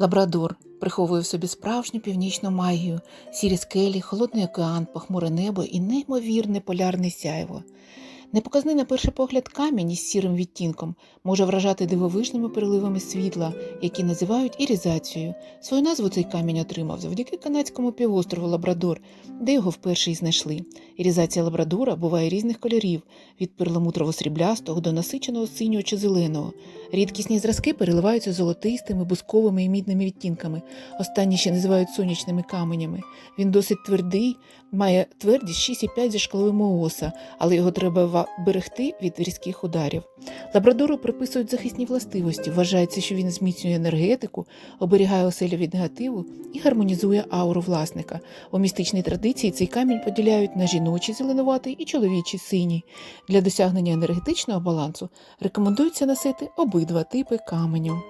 Лабрадор приховує в собі справжню північну магію, сірі скелі, холодний океан, похмуре небо і неймовірне полярне сяйво. Непоказний на перший погляд камінь із сірим відтінком може вражати дивовижними переливами світла, які називають ірізацією. Свою назву цей камінь отримав завдяки канадському півострову Лабрадор, де його вперше й знайшли. Ірізація лабрадора буває різних кольорів від перламутрово-сріблястого до насиченого синього чи зеленого. Рідкісні зразки переливаються золотистими, бусковими і мідними відтінками. Останні ще називають сонячними каменями. Він досить твердий, має твердість 6,5 зі шкаловим оса, але його треба берегти від різких ударів. Лабрадору приписують захисні властивості. Вважається, що він зміцнює енергетику, оберігає оселю від негативу і гармонізує ауру власника. У містичній традиції цей камінь поділяють на жіночий зеленуватий і чоловічий синій. Для досягнення енергетичного балансу рекомендується носити обидва типи каменю.